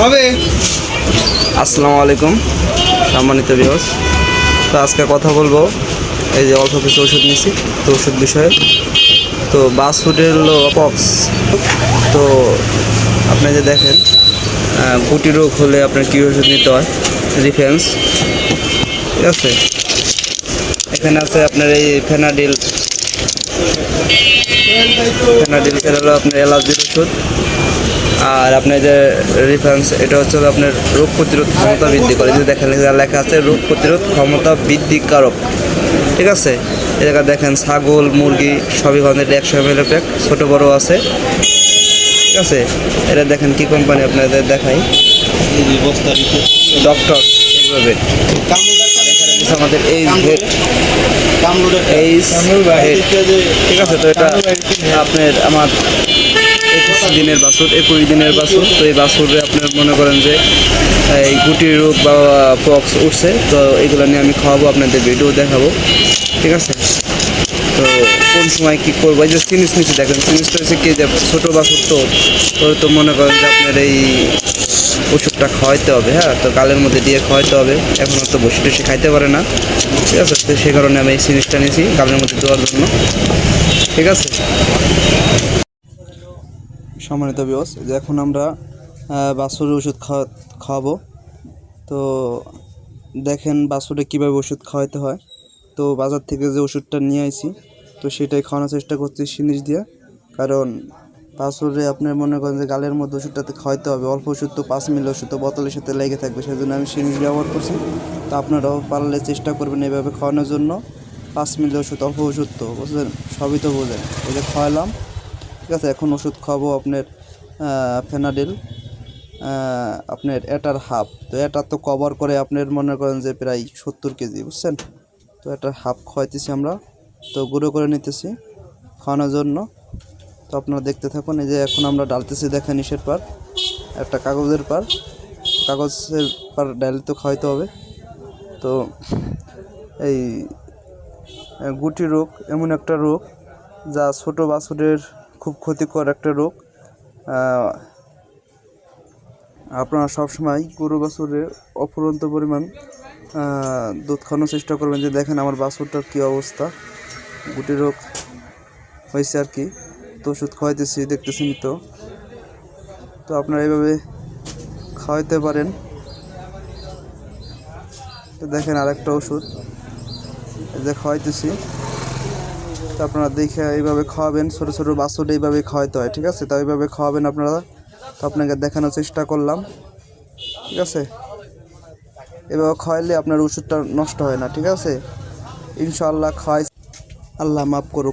হবে। আসসালামু আলাইকুম, সম্মানিত বিহস তো আজকে কথা বলব, এই যে অল্প কিছু ওষুধ নিয়েছি, তো ওষুধ বিষয়ে। তো বাস ফুডের হলো পক্স তো আপনি যে দেখেন গুটি রোগ হলে আপনার কী ওষুধ নিতে হয়? রিফেন্স ঠিক আছে? এখানে আছে আপনার এই ফেনাডিল ফেনাডিল এটা হলো আপনার অ্যালার্জির ওষুধ। আর আপনার যে রিফারেন্স এটা হচ্ছে আপনার রোগ প্রতিরোধ ক্ষমতা বৃদ্ধি করে। যে দেখেন লেখা আছে রোগ প্রতিরোধ ক্ষমতা বৃদ্ধিকারক ঠিক আছে? জায়গায় দেখেন ছাগল মুরগি সবই ধরনের একশো এম এল প্যাক ছোটো বড়ো আছে। ঠিক আছে? এটা দেখেন কি কোম্পানি আপনাদের দেখাই। ডক্টর আমাদের এই ভেট এই ঠিক আছে? তো এটা আপনার আমার একুশ দিনের বাছুর একুশ দিনের বাছুর। তো এই বাছুরে আপনার মনে করেন যে, এই গুটির রোগ বা পক্স উঠছে, তো এগুলো নিয়ে আমি খাওয়াবো, আপনাদের ভিডিও দেখাবো। ঠিক আছে? তো কোন সময় কী করব? এই যে সিনিস নিচে দেখেন সিনিসটা হচ্ছে কি যে, ছোটো বাছুর তো ওর তো মনে করেন যে আপনার এই ওষুধটা খাওয়াইতে হবে হ্যাঁ? তো গালের মধ্যে দিয়ে খাওয়াইতে হবে। এখন তো বসে টসে খাইতে পারে না। ঠিক আছে? তো সে কারণে আমি এই সিরিজটা নিয়েছি গালের মধ্যে দেওয়ার জন্য। ঠিক আছে? সম্মানিত বিয়স এখন আমরা বাছুরের ওষুধ খাওয়া, খাওয়াবো। তো দেখেন বাছুরে কীভাবে ওষুধ খাওয়াইতে হয়। তো বাজার থেকে যে ওষুধটা নিয়ে আইছি, তো সেটাই খাওয়ানোর চেষ্টা করছি সিরিজ দিয়ে। কারণ বাছুরে আপনার মনে করেন যে গালের মধ্যে ওষুধটাতে খাওয়াইতে হবে। অল্প ওষুধ তো পাঁচ মিলি ওষুধ তো বোতলের সাথে লেগে থাকবে সেই জন্য আমি সিরিজ ব্যবহার করছি। তো আপনারাও পারলে চেষ্টা করবেন এইভাবে খাওয়ানোর জন্য। পাঁচ মিলি ওষুধ, অল্প ওষুধ তো, বুঝলেন? সবই তো বোঝেন। এই যে খাওয়ালাম ঠিক আছে, এখন ওষুধ খাব আপনার ফেনাডিল আপনার এটার হাফ। তো এটা তো কভার করে আপনার মনে করেন যে প্রায় সত্তর কেজি, বুঝছেন? তো এটার হাফ খাওয়াইতেছি আমরা। তো গুঁড়ো করে নিতেছি খাওয়ানোর জন্য। তো আপনারা দেখতে থাকুন, এই যে এখন আমরা ডালতেছি, দেখেন ইসের পার একটা কাগজের পার কাগজের পার ডাইলে তো খাওয়াইতে হবে। তো এই গুটি রোগ, এমন একটা রোগ যা ছোটো বাছুরের খুব ক্ষতিকর একটা রোগ। আপনারা সবসময় গরু বাছুরের অফুরন্ত পরিমাণ দুধ খাওয়ানোর চেষ্টা করবেন। যে দেখেন আমার বাছুরটার কী অবস্থা। গুটি রোগ হয়েছে আর কি। তো ওষুধ খাওয়াইতেছি দেখতেছেন তো। তো আপনারা এইভাবে খাওয়াইতে পারেন। দেখেন আরেকটা ওষুধ যে খাওয়াইতেছি। তো আপনারা দেখে এইভাবে খাওয়াবেন, ছোটো ছোটো বাছুর এইভাবে খাওয়াইতে হয়, ঠিক আছে? তো এইভাবে খাওয়াবেন আপনারা। তো আপনাকে দেখানোর চেষ্টা করলাম, ঠিক আছে? এভাবে খাওয়াইলে আপনার ওষুধটা নষ্ট হয় না, ঠিক আছে? ইনশাআল্লাহ খাওয়াই আল্লাহ মাফ করুক।